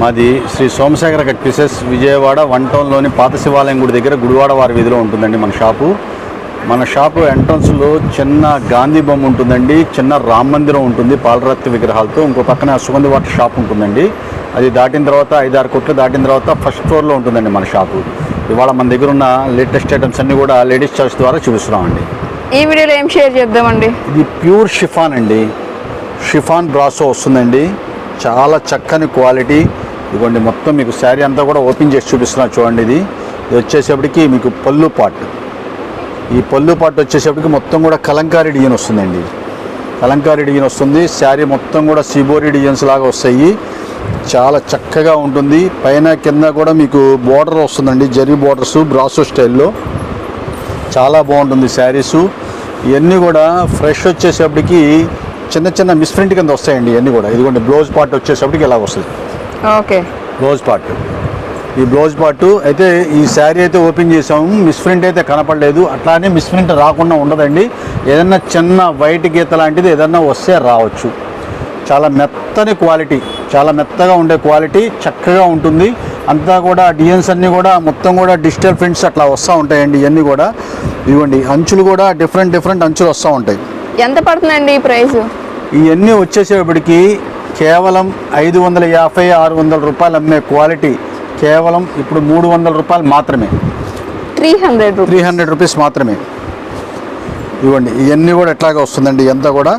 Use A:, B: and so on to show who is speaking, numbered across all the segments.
A: మాది Shri Somasekhara cut pieces Vijayawada one టౌన్లోని పాత శివాలయం గుడి దగ్గర గుడివాడ వారి వీధిలో ఉంటుందండి మన షాపు. మన షాపు ఎంట్రన్స్లో చిన్న గాంధీ బొమ్మ ఉంటుందండి చిన్న రామ మందిరం ఉంటుంది పాలరత్తి విగ్రహాలతో. ఇంకో పక్కన సుగంధి వాటర్ షాప్ ఉంటుందండి. అది దాటిన తర్వాత ఐదారు కొట్లు దాటిన తర్వాత ఫస్ట్ ఫ్లోర్లో ఉంటుందండి మన షాపు. ఇవాళ మన దగ్గర ఉన్న లేటెస్ట్ ఐటమ్స్ అన్నీ కూడా లేడీస్ చాయిస్ ద్వారా చూపిస్తున్నామండి.
B: ఈ వీడియోలో ఏం షేర్ చేద్దామండి?
A: ఇది ప్యూర్ షిఫాన్ అండి. షిఫాన్ బ్రాసో వస్తుందండి. చాలా చక్కని క్వాలిటీ. ఇదిగోండి మొత్తం మీకు శారీ అంతా కూడా ఓపెన్ చేసి చూపిస్తున్నా చూడండి ఇది. ఇది వచ్చేసేపటికి మీకు పళ్ళు పాట్. ఈ పళ్ళు పాట్ వచ్చేసేపటికి మొత్తం కూడా కలంకారీ డిజైన్ వస్తుందండి. కలంకారీ డిజైన్ వస్తుంది. శారీ మొత్తం కూడా సిబోరి డిజైన్స్ లాగా వస్తాయి. చాలా చక్కగా ఉంటుంది. పైన కింద కూడా మీకు బోర్డర్ వస్తుందండి. జరీ బోర్డర్స్ బ్రాసో స్టైల్లో చాలా బాగుంటుంది శారీసు. ఇవన్నీ కూడా ఫ్రెష్ వచ్చేసేపటికి చిన్న చిన్న మిస్ప్రింట్ కింద వస్తాయండి ఇవన్నీ కూడా. ఇదిగోండి బ్లౌజ్ పార్ట్ వచ్చేసప్పటికి ఇలా వస్తుంది.
B: ఓకే.
A: Blouse part. ఈ బ్లౌజ్ పార్ట్ అయితే ఈ శారీ అయితే ఓపెన్ చేసాము మిస్ప్రింట్ అయితే కనపడలేదు. అట్లానే మిస్ప్రింట్ రాకుండా ఉండదండి. ఏదన్నా చిన్న వైట్ గీత లాంటిది ఏదన్నా వస్తే రావచ్చు. చాలా మెత్తని క్వాలిటీ. చాలా మెత్తగా ఉండే క్వాలిటీ చక్కగా ఉంటుంది. అంతా కూడా డిజైన్స్ అన్నీ కూడా మొత్తం కూడా డిజిటల్ ప్రింట్స్ అట్లా వస్తూ ఉంటాయండి ఇవన్నీ కూడా. ఇవ్వండి. అంచులు కూడా డిఫరెంట్ డిఫరెంట్ అంచులు వస్తూ ఉంటాయి.
B: ఎంత పడుతుందండి ఈ ప్రైస్?
A: ఇవన్నీ వచ్చేసేపటికి కేవలం ఐదు వందల యాభై ఆరు వందల రూపాయలు అమ్మే క్వాలిటీ కేవలం ఇప్పుడు మూడు వందల రూపాయలు మాత్రమే.
B: Three hundred
A: three hundred rupees మాత్రమే. ఇవ్వండి ఇవన్నీ కూడా ఎట్లాగా వస్తుందండి ఇదంతా కూడా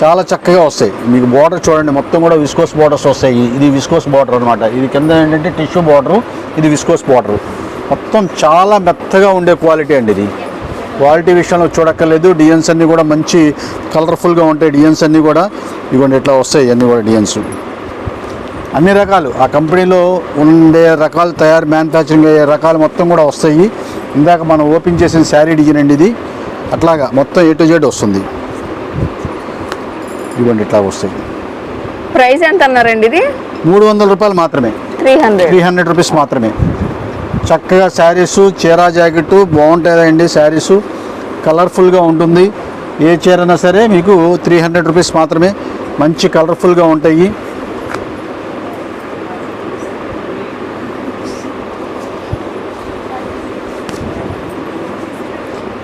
A: చాలా చక్కగా వస్తాయి. మీకు బార్డర్ చూడండి మొత్తం కూడా విస్కోస్ బార్డర్స్ వస్తాయి. ఇది విస్కోస్ బార్డర్ అనమాట ఇది కింద ఏంటంటే టిష్యూ బార్డరు ఇది విస్కోస్ బార్డరు మొత్తం చాలా మెత్తగా ఉండే క్వాలిటీ అండి ఇది. క్వాలిటీ విషయంలో చూడక్కర్లేదు. డిజైన్స్ అన్నీ కూడా మంచి కలర్ఫుల్గా ఉంటాయి. డిజైన్స్ అన్నీ కూడా ఇవ్వండి ఇట్లా వస్తాయి అన్నీ కూడా డిజైన్స్ అన్ని రకాలు. ఆ కంపెనీలో ఉండే రకాలు తయారు మ్యానుఫ్యాక్చరింగ్ అయ్యే రకాలు మొత్తం కూడా వస్తాయి. ఇందాక మనం ఓపెన్ చేసిన శారీ డిజైన్ అండి ఇది. అట్లాగా మొత్తం ఏ టు జెడ్ వస్తుంది. ఇవ్వండి ఇట్లా వస్తాయి.
B: ప్రైస్ ఎంత అన్నారండి ఇది?
A: మూడు వందల రూపాయలు మాత్రమే.
B: Three hundred.
A: Three hundred rupees మాత్రమే. చక్కగా శారీసు చీరా జాకెట్ బాగుంటుందండి శారీసు. కలర్ఫుల్గా ఉంటుంది. ఏ చీరైనా సరే మీకు త్రీ హండ్రెడ్ రూపీస్ మాత్రమే మంచి కలర్ఫుల్గా ఉంటాయి.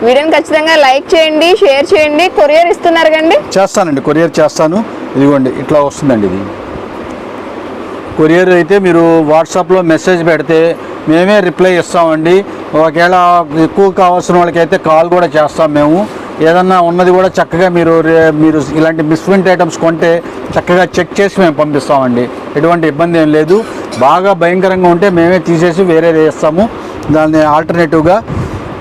B: వీడియోని ఖచ్చితంగా లైక్ చేయండి షేర్ చేయండి. కొరియర్ ఇస్తున్నారు కండి
A: చేస్తానండి. కొరియర్ చేస్తాను. ఇదిగోండి ఇట్లా వస్తుందండి ఇది. కొరియర్ అయితే మీరు వాట్సాప్లో మెసేజ్ పెడితే మేమే రిప్లై ఇస్తామండి. ఒకవేళ ఎక్కువ కావాల్సిన వాళ్ళకైతే కాల్ కూడా చేస్తాం మేము. ఏదన్నా ఉన్నది కూడా చక్కగా మీరు మీరు ఇలాంటి మిస్ప్రింట్ ఐటమ్స్ కొంటే చక్కగా చెక్ చేసి మేము పంపిస్తామండి. ఎటువంటి ఇబ్బంది ఏం లేదు. బాగా భయంకరంగా ఉంటే మేమే తీసేసి వేరే వేస్తాము. దాన్ని ఆల్టర్నేటివ్గా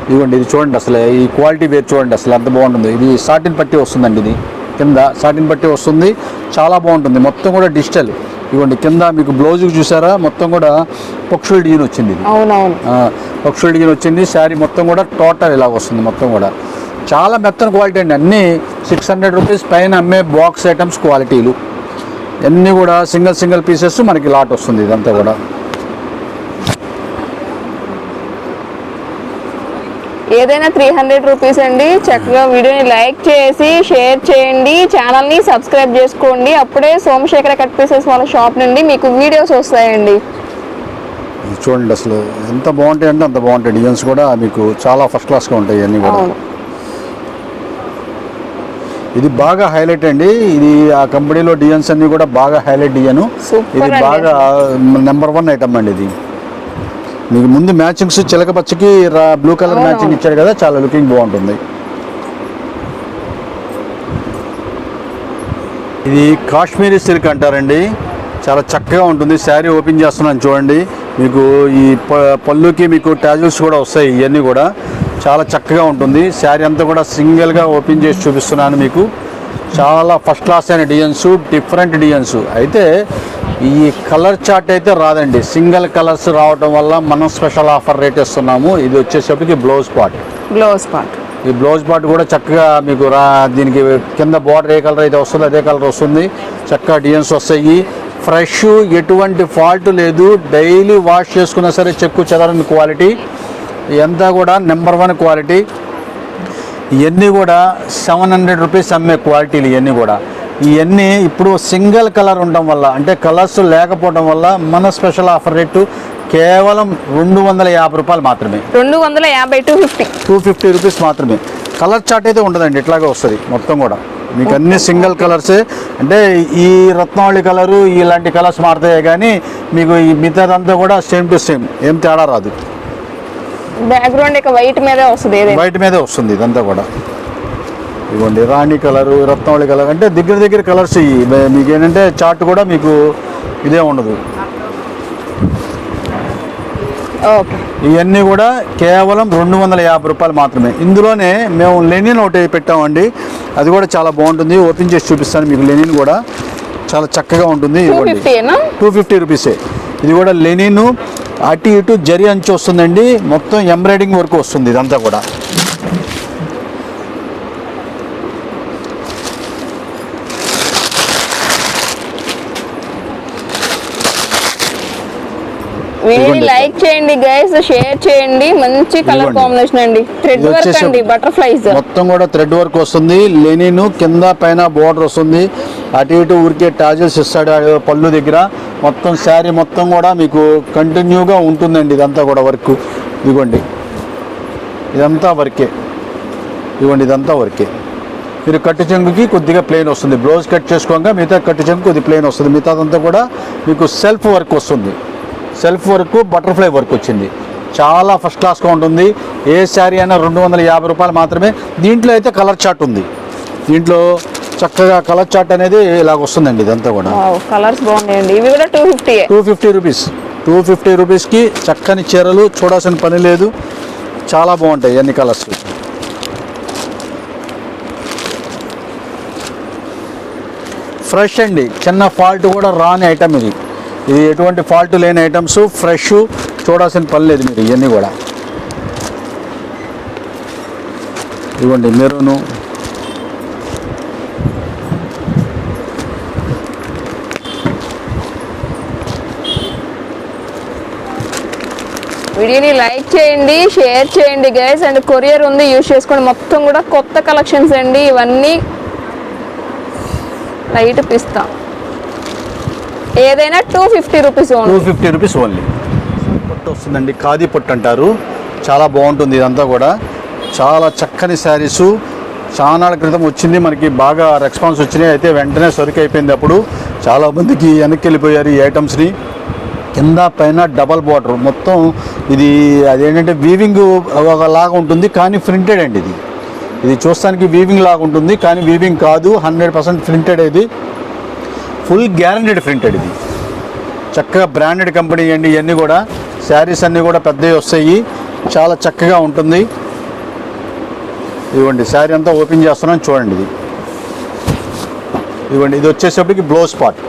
A: ఇదిగోండి ఇది చూడండి అసలు ఈ క్వాలిటీ వేరు చూడండి అసలు ఎంత బాగుంటుంది. ఇది సాటిన్ పట్టి వస్తుందండి ఇది. కింద సాటిన్ పట్టి వస్తుంది. చాలా బాగుంటుంది. మొత్తం కూడా డిజిటల్. ఇదిగోండి కింద మీకు బ్లౌజ్కి చూసారా? మొత్తం కూడా పక్షుల డిజైన్ వచ్చింది పక్షుల డిజైన్ వచ్చింది. శారీ మొత్తం కూడా టోటల్ ఇలా వస్తుంది మొత్తం కూడా. చాలా మెత్తన క్వాలిటీ అండి. అన్నీ సిక్స్ హండ్రెడ్ రూపీస్ పైన అమ్మే బాక్స్ ఐటమ్స్ క్వాలిటీలు అన్నీ కూడా సింగిల్ సింగిల్ పీసెస్ మనకి లాట్ వస్తుంది ఇదంతా కూడా.
B: ఏదైనా త్రీ హండ్రెడ్ రూపీస్ అండి చక్కగా వీడియోని లైక్ చేసి షేర్ చేయండి ఛానల్ని సబ్స్క్రైబ్ చేసుకోండి. అప్పుడే సోమశేఖర కట్ పీసెస్ వాళ్ళ షాప్ నుండి మీకు వీడియోస్ వస్తాయండి.
A: చూడండి అసలు ఎంత బాగుంటాయి అంటే అంత బాగుంటాయి. డిజైన్స్ కూడా మీకు చాలా ఫస్ట్ క్లాస్గా ఉంటాయి ఇవన్నీ కూడా. ఇది బాగా హైలైట్ అండి. ఇది ఆ కంపెనీలో డిజైన్స్ అన్ని కూడా బాగా హైలైట్ డిజైన్ ఇది బాగా నెంబర్ వన్ ఐటమ్ అండి ఇది. మీకు ముందు మ్యాచింగ్స్ చిలక పచ్చకి బ్లూ కలర్. మ్యాచింగ్ ఇచ్చాడు కదా చాలా లుకింగ్ బాగుంటుంది. ఇది కాశ్మీరీ సిల్క్ అంటారండి. చాలా చక్కగా ఉంటుంది. శారీ ఓపెన్ చేస్తున్నాను చూడండి. మీకు ఈ ప- పళ్ళుకి మీకు టాజిల్స్ కూడా వస్తాయి ఇవన్నీ కూడా. చాలా చక్కగా ఉంటుంది. శారీ అంతా కూడా సింగిల్గా ఓపెన్ చేసి చూపిస్తున్నాను మీకు. చాలా ఫస్ట్ క్లాస్ అయిన డిజైన్స్ డిఫరెంట్ డిజైన్స్. అయితే ఈ కలర్ చార్ట్ అయితే రాదండి. సింగిల్ కలర్స్ రావడం వల్ల మనం స్పెషల్ ఆఫర్ రేట్ ఇస్తున్నాము. ఇది వచ్చేసరికి బ్లౌజ్ పార్ట్
B: బ్లౌజ్ పార్ట్
A: ఈ బ్లౌజ్ పార్ట్ కూడా చక్కగా మీకు రా దీనికి కింద బార్డర్ ఏ కలర్ అయితే వస్తుందో అదే కలర్ వస్తుంది. చక్కగా డిజైన్స్ వస్తాయి. ఫ్రెష్ ఎటువంటి ఫాల్ట్ లేదు. డైలీ వాష్ చేసుకున్నా సరే చెక్కు చెదరని క్వాలిటీ ఇదంతా కూడా నెంబర్ వన్ క్వాలిటీ ఇవన్నీ కూడా సెవెన్ హండ్రెడ్ రూపీస్ అమ్మే క్వాలిటీలు ఇవన్నీ కూడా. ఇవన్నీ ఇప్పుడు సింగిల్ కలర్ ఉండడం వల్ల అంటే కలర్స్ లేకపోవడం వల్ల మన స్పెషల్ ఆఫర్ రేటు కేవలం రెండు వందల యాభై రూపాయలు మాత్రమే.
B: రెండు వందల యాభై two fifty
A: two fifty rupees మాత్రమే. కలర్ చార్ట్ అయితే ఉండదండి ఇట్లాగే వస్తుంది మొత్తం కూడా. మీకు అన్ని సింగిల్ కలర్సే అంటే ఈ రత్నావళి కలరు ఇలాంటి కలర్స్ మారుతాయి కానీ మీకు ఈ మిగతాదంతా కూడా సేమ్ టు సేమ్ ఏం తేడా రాదు.
B: బ్యాక్గ్రౌండ్ ఇక వైట్ మీదే వస్తుంది
A: బయట మీదే వస్తుంది ఇదంతా కూడా. ఇదిగోండి రాణి కలరు రత్నావళి కలర్ అంటే దగ్గర దగ్గర కలర్స్ మీకు ఏంటంటే చార్ట్ కూడా మీకు ఇదే ఉండదు. ఇవన్నీ కూడా కేవలం రెండు వందల యాభై రూపాయలు మాత్రమే. ఇందులోనే మేము లెనిన్ ఒకటి పెట్టామండి. అది కూడా చాలా బాగుంటుంది. ఓపెన్ చేసి చూపిస్తాను మీకు లెనిన్ కూడా. చాలా చక్కగా ఉంటుంది.
B: టూ
A: ఫిఫ్టీ రూపీసే ఇది కూడా లెనిన్ అటు ఇటు జరి అంచు వస్తుందండి. మొత్తం ఎంబ్రాయిడింగ్ వర్క్ వస్తుంది ఇదంతా కూడా.
B: లైక్ చేయండి గైస్ షేర్ చేయండి. మంచి కలర్. కాంబినేషన్ అండి. థ్రెడ్ వర్క్ అండి బటర్ఫ్లైస్
A: మొత్తం కూడా థ్రెడ్ వర్క్ వస్తుంది. లెనిన్ కింద పైన బోర్డర్ వస్తుంది. అటు ఇటు ఊరికే టాజెస్ ఇస్తాడు పళ్ళు దగ్గర. మొత్తం శారీ మొత్తం కూడా మీకు కంటిన్యూగా ఉంటుందండి ఇదంతా కూడా వర్క్. ఇదిగోండి. ఇదంతా వర్కే. ఇదిగోండి ఇదంతా వర్కే. మీరు కట్టు చెంగుకి కొద్దిగా ప్లెయిన్ వస్తుంది. బ్లౌజ్ కట్ చేసుకోగా మిగతా కట్టు చెంగు కొద్ది ప్లెయిన్ వస్తుంది. మిగతాదంతా కూడా మీకు సెల్ఫ్ వర్క్ వస్తుంది. సెల్ఫ్ వర్క్ బటర్ఫ్లై వర్క్ వచ్చింది. చాలా ఫస్ట్ క్లాస్గా ఉంటుంది. ఏ శారీ అయినా రెండు వందల యాభై రూపాయలు మాత్రమే. దీంట్లో అయితే కలర్ చార్ట్ ఉంది. దీంట్లో చక్కగా కలర్ చార్ట్ అనేది ఇలాగ వస్తుందండి ఇదంతా కూడా.
B: కలర్స్ బాగున్నాయండి. ఇవి కూడా two fifty
A: two fifty rupees two fifty రూపీస్కి చక్కని చీరలు చూడాల్సిన పని లేదు. చాలా బాగుంటాయి అన్ని కలర్స్. ఫ్రెష్ అండి. చిన్న ఫాల్ట్ కూడా రాని ఐటమ్ ఇది. ఇది ఎటువంటి ఫాల్ట్ లేని ఐటమ్స్ ఫ్రెష్ చూడాల్సిన పని లేదు మీరు ఇవన్నీ కూడా. ఇవ్వండి మెరూను.
B: వీడియోని లైక్ చేయండి షేర్ చేయండి గైస్ అండ్ కొరియర్ ఉంది యూజ్ చేసుకోండి. మొత్తం కూడా కొత్త కలెక్షన్స్ అండి. ఇవన్నీ లైట్ పిస్తా ఏదైనా two fifty rupees
A: two fifty rupees only పొట్టు వస్తుందండి ఖాదీ పొట్టు అంటారు. చాలా బాగుంటుంది ఇదంతా కూడా. చాలా చక్కని శారీసు చాలా క్రితం వచ్చింది మనకి బాగా రెస్పాన్స్ వచ్చినాయి. అయితే వెంటనే సరుకు అయిపోయింది అప్పుడు. చాలా మందికి వెనక్కి వెళ్ళిపోయారు ఈ ఐటమ్స్ని కింద పైన డబల్ బార్డర్. మొత్తం ఇది అదేంటంటే వీవింగ్ ఒకలాగా ఉంటుంది కానీ ప్రింటెడ్ అండి ఇది. ఇది చూస్తానికి వీవింగ్ లాగా ఉంటుంది కానీ వీవింగ్ కాదు హండ్రెడ్ పర్సెంట్ ప్రింటెడ్ ఇది. ఫుల్ గ్యారంటీడ్ ప్రింటెడ్ ఇది. చక్కగా బ్రాండెడ్ కంపెనీ అండి ఇవన్నీ కూడా. శారీస్ అన్నీ కూడా పెద్దవి వస్తాయి. చాలా చక్కగా ఉంటుంది. ఇవ్వండి శారీ అంతా ఓపెన్ చేస్తున్నాను చూడండి ఇది. ఇవ్వండి ఇది వచ్చేసప్పటికి బ్లౌజ్ పార్ట్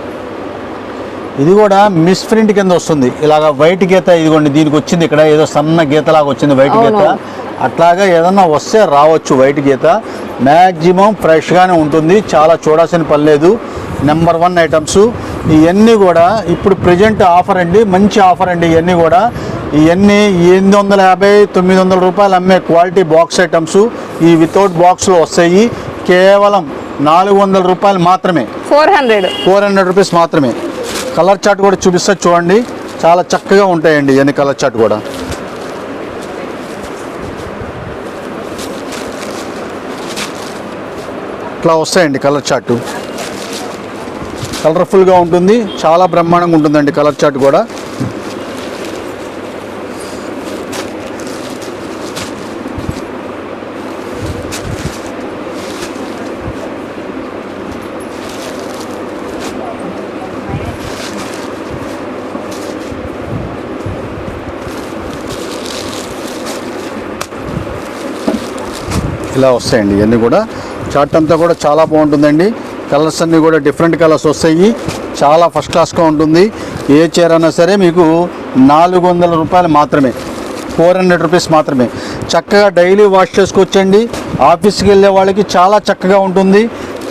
A: ఇది కూడా మిస్ ప్రింట్ కింద వస్తుంది. ఇలాగ వైట్ గీత ఇదిగోండి దీనికి వచ్చింది ఇక్కడ ఏదో సన్న గీత లాగా వచ్చింది వైట్ గీత. అట్లాగా ఏదన్నా వస్తే రావచ్చు వైట్ గీత. మ్యాక్సిమం ఫ్రెష్గానే ఉంటుంది. చాలా చూడాల్సిన పని లేదు. నెంబర్ వన్ ఐటమ్స్ ఇవన్నీ కూడా ఇప్పుడు ప్రజెంట్ ఆఫర్ అండి. మంచి ఆఫర్ అండి ఇవన్నీ కూడా. ఇవన్నీ ఎనిమిది వందల యాభై తొమ్మిది వందల రూపాయలు అమ్మే క్వాలిటీ బాక్స్ ఐటమ్స్ ఈ వితౌట్ బాక్స్లో వస్తాయి. కేవలం నాలుగు వందల రూపాయలు మాత్రమే.
B: Four hundred.
A: Four hundred rupees మాత్రమే. కలర్ చాట్ కూడా చూపిస్తా చూడండి. చాలా చక్కగా ఉంటాయండి ఇవన్నీ కలర్ చాట్ కూడా. ఇట్లా వస్తాయండి కలర్ చాటు కలర్ఫుల్గా ఉంటుంది. చాలా బ్రహ్మాండంగా ఉంటుందండి కలర్ చార్ట్ కూడా. ఇలా వస్తాయండి. ఇవన్నీ కూడా చార్ట్ అంతా కూడా చాలా బాగుంటుందండి. కలర్స్ అన్నీ కూడా డిఫరెంట్ కలర్స్ వస్తాయి. చాలా ఫస్ట్ క్లాస్గా ఉంటుంది. ఏ చీర అయినా సరే మీకు నాలుగు వందల రూపాయలు మాత్రమే ఫోర్ హండ్రెడ్ రూపీస్ మాత్రమే. చక్కగా డైలీ వాష్ చేసుకొచ్చండి ఆఫీస్కి వెళ్ళే వాళ్ళకి చాలా చక్కగా ఉంటుంది.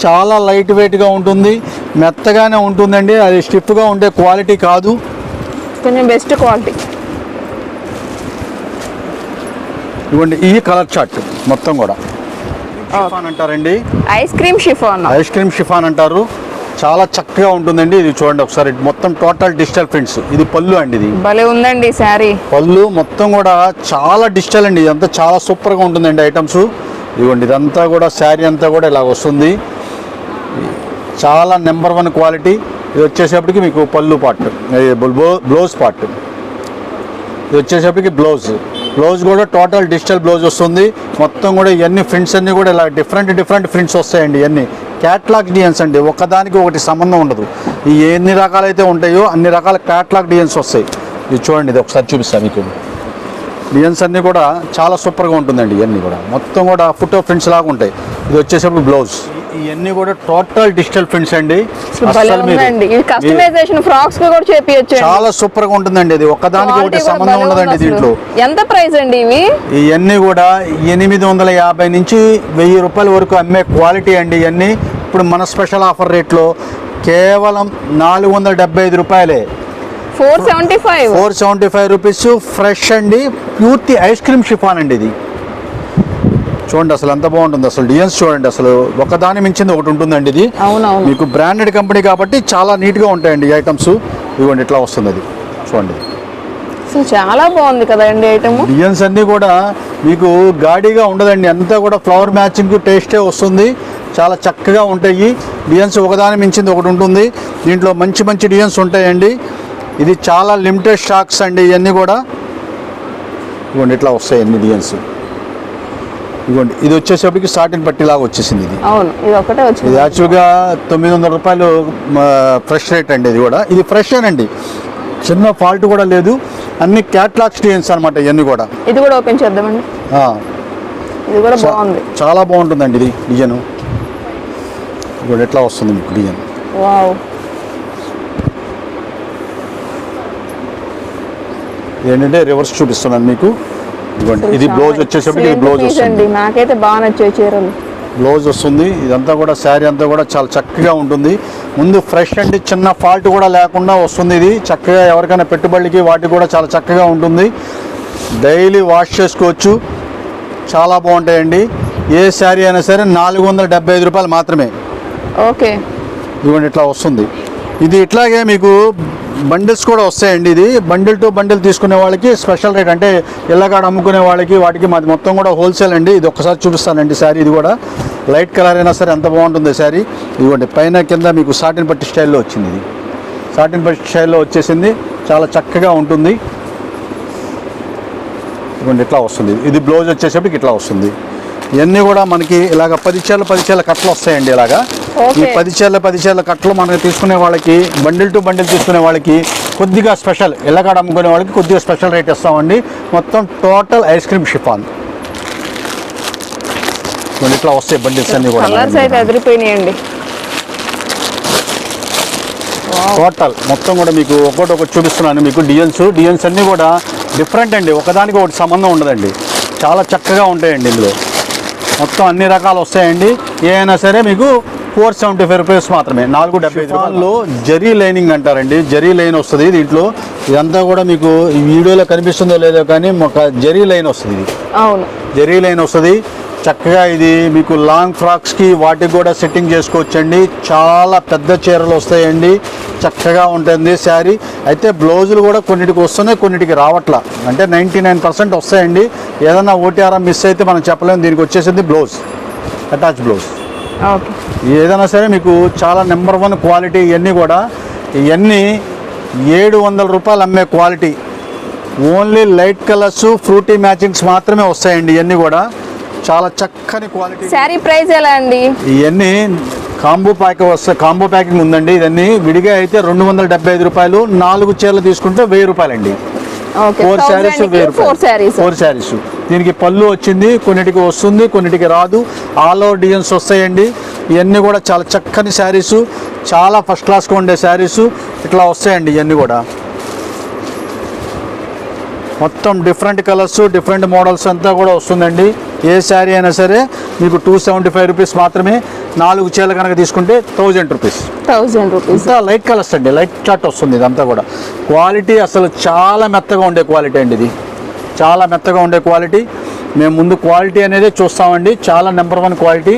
A: చాలా లైట్ వెయిట్గా ఉంటుంది. మెత్తగానే ఉంటుందండి. అది స్టిఫ్గా ఉండే క్వాలిటీ కాదు.
B: కొంచెం బెస్ట్ క్వాలిటీ
A: ఇవ్వండి ఈ కలర్ చార్ట్ మొత్తం కూడా. షిఫాన్ అంటారండి.
B: Ice cream chiffon
A: ice cream chiffon అంటారు. చాలా చక్కగా ఉంటుందండి. ఇది చూడండి ఒకసారి. మొత్తం టోటల్ డిజిటల్ ప్రింట్స్ ఇది పళ్ళు అండి ఇది.
B: భలే ఉందండి శారీ.
A: పళ్ళు మొత్తం కూడా చాలా డిజిటల్ అండి. ఇదంతా చాలా సూపర్గా ఉంటుందండి ఐటమ్స్. ఇదిగోండి ఇదంతా కూడా శారీ అంతా కూడా ఇలా వస్తుంది. చాలా నెంబర్ వన్ క్వాలిటీ ఇది వచ్చేసేపటికి మీకు పళ్ళు పార్ట్. Blouse part. ఇది వచ్చేసేపటికి బ్లౌజ్. బ్లౌజ్ కూడా టోటల్ డిజిటల్ బ్లౌజ్ వస్తుంది. మొత్తం కూడా ఇవన్నీ ప్రింట్స్ అన్నీ కూడా ఇలా డిఫరెంట్ డిఫరెంట్ ప్రింట్స్ వస్తాయండి ఇవన్నీ. క్యాట్లాగ్ డిజైన్స్ అండి. ఒకదానికి ఒకటి సంబంధం ఉండదు. ఈ ఎన్ని రకాలైతే ఉంటాయో అన్ని రకాల క్యాట్లాగ్ డిజైన్స్ వస్తాయి. ఇది చూడండి ఇది ఒకసారి చూపిస్తాను మీకు. డిజైన్స్ అన్నీ కూడా చాలా సూపర్గా ఉంటుందండి ఇవన్నీ కూడా. మొత్తం కూడా ఫోటో ప్రింట్స్ లాగా ఉంటాయి. ఇది వచ్చేసేప్పుడు బ్లౌజ్. ఇవన్నీ కూడా టోటల్ డిజిటల్ ప్రింట్స్ అండి.
B: కస్టమైజేషన్ ఫ్రాక్స్ కూడా
A: చాలా సూపర్గా ఉంటుందండి ఇది. ఒకదానికి ఒకటి సంబంధం ఉండదండి దీంట్లో.
B: ఎంత ప్రైస్ అండి ఇవి?
A: ఇవన్నీ కూడా ఎనిమిది వందల యాభై నుంచి వెయ్యి రూపాయల వరకు అమ్మే క్వాలిటీ అండి ఇవన్నీ ఇప్పుడు మన స్పెషల్ ఆఫర్ రేట్లో కేవలం నాలుగు వందల డెబ్బై ఐదు రూపాయలే.
B: Four seventy five
A: four seventy five rupees fresh అండి. పూర్తి ఐస్ క్రీమ్ షిఫాన్ అండి ఇది. చూడండి అసలు ఎంత బాగుంటుంది. అసలు డిజైన్స్ చూడండి అసలు ఒకదాని మించింది ఒకటి ఉంటుందండి ఇది. మీకు బ్రాండెడ్ కంపెనీ కాబట్టి చాలా నీట్గా ఉంటాయండి ఈ ఐటమ్స్ ఇదిగోండి ఇట్లా వస్తుంది అది. చూడండి.
B: అసలు చాలా బాగుంది కదండి ఐటమ్
A: డిజైన్స్ అన్నీ కూడా మీకు గాడిగా ఉండదండి. అంతా కూడా ఫ్లవర్ మ్యాచింగ్ టేస్టే వస్తుంది. చాలా చక్కగా ఉంటాయి. డిజైన్స్ ఒకదాని మించింది ఒకటి ఉంటుంది. దీంట్లో మంచి మంచి డిజైన్స్ ఉంటాయండి. ఇది చాలా లిమిటెడ్ స్టాక్స్ అండి ఇవన్నీ కూడా. ఇవ్వండి ఇట్లా వస్తాయి అన్ని డిజైన్స్ ఇవ్వండి ఇది వచ్చేసరికి స్టార్టింగ్ పట్టిలాగా వచ్చేసింది ఇది.
B: అవును ఇది ఒకటే
A: ఇది
B: వచ్చింది
A: యాక్చువల్గా తొమ్మిది వందల రూపాయలు ఫ్రెష్ రేట్ అండి ఇది కూడా. ఇది ఫ్రెష్ అండి చిన్న ఫాల్ట్ కూడా లేదు. అన్ని క్యాట్లాగ్స్ డిజైన్స్ అనమాట ఇవన్నీ కూడా.
B: ఇది కూడా ఓపెన్ చేద్దామండి. ఇది కూడా బాగుంది.
A: చాలా బాగుంటుందండి ఇది డిజైన్. ఇప్పుడు ఎట్లా వస్తుంది మీకు డిజైన్?
B: వావ్.
A: ఏంటంటే రివర్స్ చూపిస్తున్నాను మీకు. ఇదిగోండి ఇది బ్లౌజ్ వచ్చేసరికి ఇది బ్లౌజ్
B: అండి
A: వస్తుంది
B: నాకైతే బాగా నచ్చాయి చీరలు.
A: బ్లౌజ్ వస్తుంది. ఇదంతా కూడా శారీ అంతా కూడా చాలా చక్కగా ఉంటుంది. ముందు ఫ్రెష్ అంటే చిన్న ఫాల్ట్ కూడా లేకుండా వస్తుంది ఇది. చక్కగా ఎవరికైనా పెట్టుబడికి వాటికి కూడా చాలా చక్కగా ఉంటుంది. డైలీ వాష్ చేసుకోవచ్చు. చాలా బాగుంటాయండి. ఏ శారీ అయినా సరే నాలుగు వందల డెబ్బై ఐదు రూపాయలు మాత్రమే.
B: ఓకే.
A: ఇదిగోండి ఇట్లా వస్తుంది. ఇది ఇట్లాగే మీకు బండిల్స్ కూడా వస్తాయండి ఇది. బండిల్ టు బండిల్ తీసుకునే వాళ్ళకి స్పెషల్ రేట్ అంటే ఇళ్ళకాడ అమ్ముకునే వాళ్ళకి వాటికి మాది మొత్తం కూడా హోల్సేల్ అండి. ఇది ఒక్కసారి చూపిస్తానండి శారీ ఇది కూడా. లైట్ కలర్ అయినా సరే ఎంత బాగుంటుంది శారీ. ఇదిగోండి పైన కింద మీకు సాటిన్ పట్టి స్టైల్లో వచ్చింది ఇది. సాటిన్ పట్టి స్టైల్లో వచ్చేసింది. చాలా చక్కగా ఉంటుంది. ఇదిగోండి ఇట్లా వస్తుంది. ఇది బ్లౌజ్ వచ్చేసరికి ఇట్లా వస్తుంది. ఇవన్నీ కూడా మనకి ఇలాగ పది చీరలు పది చీరల కట్టలు వస్తాయండి ఇలాగా. ఈ. పది చీరల పది చీరల కట్టలు మనకి తీసుకునే వాళ్ళకి బండిల్ టు బండిల్ తీసుకునే వాళ్ళకి కొద్దిగా స్పెషల్. ఇళ్ళకాడ అమ్ముకునే వాళ్ళకి కొద్దిగా స్పెషల్ రేట్ ఇస్తామండి. మొత్తం టోటల్ ఐస్ క్రీమ్ షిఫాన్ ఇట్లా వస్తాయి బండిల్స్ అన్ని కూడా.
B: అదిరిపోయినాయండి
A: టోటల్ మొత్తం కూడా మీకు ఒక్కొక్కటి ఒకటి చూపిస్తున్నాను మీకు డిజైన్స్ డిజైన్స్ అన్నీ కూడా డిఫరెంట్ అండి. ఒకదానికి ఒకటి సంబంధం ఉండదండి. చాలా చక్కగా ఉంటాయండి ఇందులో. మొత్తం అన్ని రకాలు వస్తాయండి. ఏ అయినా సరే మీకు ఫోర్ సెవెంటీ ఫైవ్ రూపీస్ మాత్రమే. నాలుగు డెబ్బై రూపాయలు. జరీ లైనింగ్ అంటారండి. జరీ లైన్ వస్తుంది దీంట్లో. ఇదంతా కూడా మీకు ఈ వీడియోలో కనిపిస్తుందో లేదో కానీ ఒక జరీ లైన్ వస్తుంది ఇది.
B: అవును.
A: జెరీ లైన్ వస్తుంది. చక్కగా ఇది మీకు లాంగ్ ఫ్రాక్స్కి వాటికి కూడా సెట్టింగ్ చేసుకోవచ్చండి. చాలా పెద్ద చీరలు వస్తాయండి. చక్కగా ఉంటుంది శారీ. అయితే బ్లౌజులు కూడా కొన్నిటికి వస్తున్నాయి కొన్నిటికి రావట్లా. అంటే నైంటీ నైన్ పర్సెంట్ వస్తాయండి. ఏదైనా ఓటీఆర్ఎం మిస్ అయితే మనం చెప్పలేము దీనికి వచ్చేసింది బ్లౌజ్. Attach blouse. ఏదైనా సరే మీకు చాలా నెంబర్ వన్ క్వాలిటీ ఇవన్నీ కూడా ఇవన్నీ ఏడు వందల రూపాయలు అమ్మే quality. Only light colours fruity matchings మాత్రమే వస్తాయండి ఇవన్నీ కూడా. చాలా చక్కని క్వాలిటీ.
B: శారీ ప్రైస్ ఎలా అండి?
A: ఇవన్నీ కాంబో ప్యాక్ వస్తే కాంబో ప్యాకింగ్ ఉందండి. ఇవన్నీ విడిగా అయితే రెండు వందల డెబ్బై ఐదు రూపాయలు నాలుగు చీరలు తీసుకుంటే వెయ్యి రూపాయలండి. ఫోర్ శారీస్
B: శారీస్
A: ఫోర్ శారీస్ దీనికి పళ్ళు వచ్చింది కొన్నిటికి వస్తుంది కొన్నిటికి రాదు. ఆల్ ఓవర్ డిజైన్స్ వస్తాయండి. ఇవన్నీ కూడా చాలా చక్కని శారీసు చాలా ఫస్ట్ క్లాస్గా ఉండే శారీసు ఇట్లా వస్తాయండి ఇవన్నీ కూడా. మొత్తం డిఫరెంట్ కలర్స్ డిఫరెంట్ మోడల్స్ అంతా కూడా వస్తుందండి. ఏ శారీ అయినా సరే మీకు టూ సెవెంటీ ఫైవ్ రూపీస్ మాత్రమే నాలుగు చీరలు కనుక తీసుకుంటే thousand rupees
B: thousand rupees
A: light colours అండి లైట్ చాట్ వస్తుంది ఇదంతా కూడా. క్వాలిటీ అసలు చాలా మెత్తగా ఉండే క్వాలిటీ అండి ఇది. చాలా మెత్తగా ఉండే క్వాలిటీ మేము ముందు క్వాలిటీ అనేది చూస్తామండి చాలా నెంబర్ వన్ క్వాలిటీ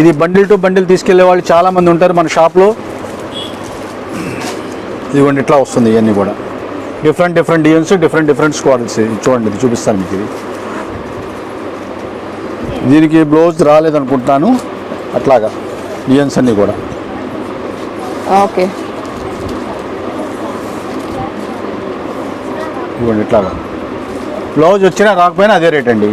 A: ఇది బండిల్ టు బండిల్ తీసుకెళ్ళే వాళ్ళు చాలామంది ఉంటారు మన షాప్లో ఇదిగోండి ఇట్లా వస్తుంది ఇవన్నీ కూడా. Different different designs different different qualities చూడండి ఇది చూపిస్తాను మీకు ఇది. దీనికి బ్లౌజ్ రాలేదనుకుంటున్నాను. అట్లాగా డిజైన్స్ అన్నీ కూడా.
B: ఓకే.
A: ఇవ్వండి ఇట్లాగా. బ్లౌజ్ వచ్చినా రాకపోయినా అదే రేట్ అండి.